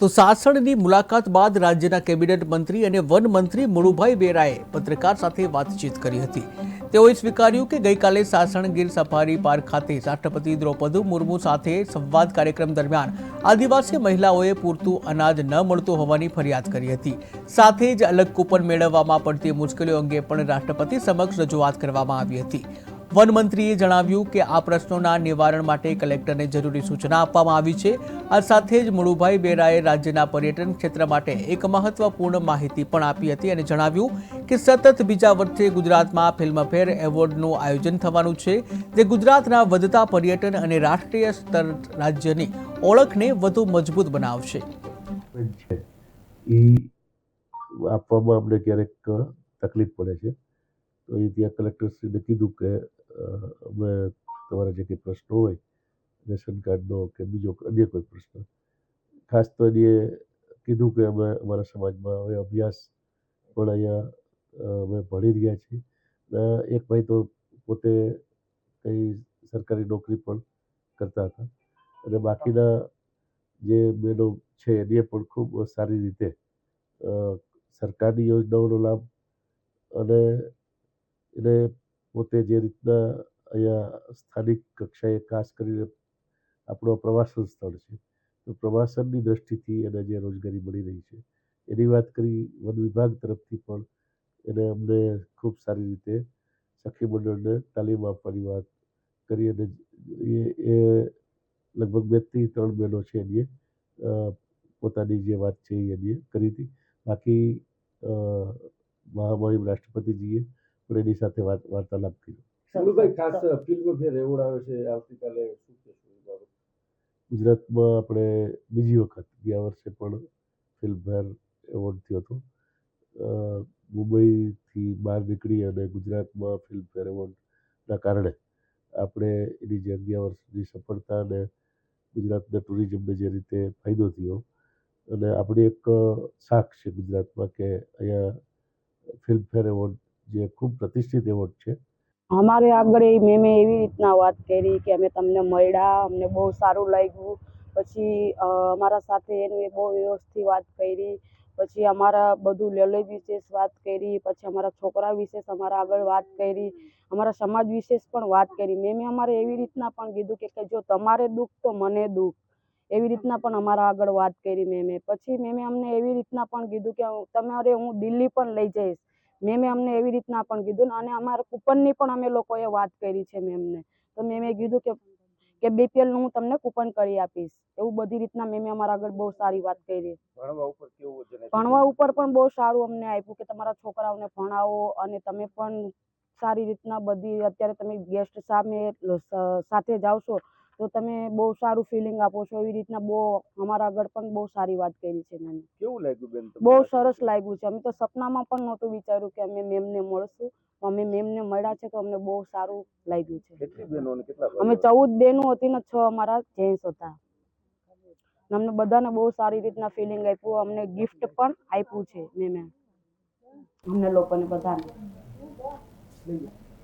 તો સાસણની મુલાકાત બાદ રાજ્યના કેબિનેટ મંત્રી અને વન મંત્રી મુળુભાઈ બેરાએ પત્રકાર સાથે વાતચીત કરી હતી. તેઓએ સ્વીકાર્યું કે ગઈકાલે સાસણ ગીર સફારી પાર્ક ખાતે રાષ્ટ્રપતિ દ્રૌપદી મુર્મુ સાથે સંવાદ કાર્યક્રમ દરમિયાન આદિવાસી મહિલાઓએ પૂરતું અનાજ ન મળતું હોવાની ફરિયાદ કરી હતી. સાથે જ અલગ કૂપન મેળવવામાં પડતી મુશ્કેલીઓ અંગે પણ રાષ્ટ્રપતિ સમક્ષ રજૂઆત કરવામાં આવી હતી. વન મંત્રીએ જણાવ્યું કે આ પ્રશ્નોના નિવારણ માટે કલેક્ટરને જરૂરી સૂચના આપવામાં આવી છે. આ સાથે જ મુળુભાઈ બેરાએ રાજ્યના પર્યટન ક્ષેત્ર માટે એક મહત્વપૂર્ણ માહિતી પણ આપી હતી અને જણાવ્યું કે સતત બીજા વર્ષે ગુજરાતમાં ફિલ્મફેર એવોર્ડનું આયોજન થવાનું છે, જે ગુજરાતના વધતા પર્યટન અને રાષ્ટ્રીય સ્તર રાજ્યની ઓળખને વધુ મજબૂત બનાવશે. આપવામાં અમને ક્યારેક તકલીફ પડે છે. તો એ ત્યાં કલેક્ટરશ્રીને કીધું કે અમે તમારા જે કંઈ પ્રશ્નો હોય, રેશન કાર્ડનો કે બીજો અન્ય કોઈ પ્રશ્ન, ખાસ તો એને કીધું કે અમે અમારા સમાજમાં હવે અભ્યાસ પણ અહીંયા અમે ભણી રહ્યા છીએ. એક ભાઈ તો પોતે કંઈ સરકારી નોકરી પણ કરતા હતા. અને બાકીના જે બહેનો છે એને પણ ખૂબ સારી રીતે સરકારની યોજનાઓનો લાભ અને એને પોતે જે રીતના અહીંયા સ્થાનિક કક્ષાએ ખાસ કરીને આપણો પ્રવાસન સ્થળ છે, તો પ્રવાસનની દ્રષ્ટિથી એને જે રોજગારી મળી રહી છે, એની વાત કરી વન વિભાગ તરફથી પણ એને અમને ખૂબ સારી રીતે સખી મંડળને તાલીમ આપવાની વાત કરી અને એ લગભગ બેથી ત્રણ બહેનો છે એની પોતાની જે વાત છે એની કરી હતી. બાકી મહામહિમ રાષ્ટ્રપતિજીએ એની સાથે વાત વાર્તાલાપ કર્યો. સનુભાઈ ખાસ ફિલ્મ ફેર એવોર્ડ આવે છે આવતીકાલે શું ગુજરાતમાં આપણે બીજી વખત ગયા વર્ષે પણ ફિલ્મફેર એવોર્ડ થયો હતો. મુંબઈથી બહાર નીકળી અને ગુજરાતમાં ફિલ્મફેર એવોર્ડના કારણે આપણે એની જે અગિયાર વર્ષની સફળતા અને ગુજરાતના ટુરિઝમને જે રીતે ફાયદો થયો અને આપણી એક શાખ છે ગુજરાતમાં કે અહીંયા ફિલ્મફેર એવોર્ડ જે ખૂબ પ્રતિષ્ઠિત એવોર્ડ છે. અમારે આગળ એ મેમે એવી રીતના વાત કરી કે અમે તમને મળ્યા, અમને બહુ સારું લાગ્યું. પછી અમારા સાથે એનું એ બહુ વ્યવસ્થિત વાત કરી. પછી અમારા બધું લેલેજ વિશે વાત કરી. પછી અમારા છોકરા વિશે અમારા આગળ વાત કરી. અમારા સમાજ વિશે પણ વાત કરી. મેમે અમારે એવી રીતના પણ કીધું કે જો તમારે દુઃખ તો મને દુઃખ. એવી રીતના પણ અમારા આગળ વાત કરી મેમે. પછી મેમે અમને એવી રીતના પણ કીધું કે તમારે હું દિલ્હી પણ લઈ જઈશ. મેમે અમને એવી રીતના પણ કીધું ને અને અમારા કૂપનની પણ અમે લોકોએ વાત કરી છે મેમને તો મેમે કીધું કે કે બીપીએલનું હું તમને કૂપન કરી આપીશ. એવું બધી રીતના મેમે અમારા આગળ બહુ સારી વાત કરી. ભણવા ઉપર કેવું ભણવા ઉપર પણ બહુ સારું અમને આપ્યું કે તમારા છોકરાઓને ભણાવો અને તમે પણ સારી રીતના બધી અત્યારે તમે ગેસ્ટ સામે સાથે જાવ છો તો તમે બહુ સારું ફિલિંગ આપો છો એવી રીતના બહુ અમારા આગળ પણ બહુ સારી વાત કરી છે મેમ કેવું લાગ્યું બેન બહુ સરસ લાગ્યું છે. અમે તો સપનામાં પણ નહોતું વિચાર્યું કે અમે મેમને મળશું. અમે મેમને મળ્યા છે તો અમને બહુ સારું લાગ્યું છે. કેટલી બહેનો કેટલા અમે ચૌદ બહેનો હતી ને છ અમારા જેન્ટ્સ હતા. અમને બધાને બહુ સારી રીતના ફિલિંગ આપ્યું. અમને ગિફ્ટ પણ આપ્યું છે મેમે અમને લોકોને બધાને.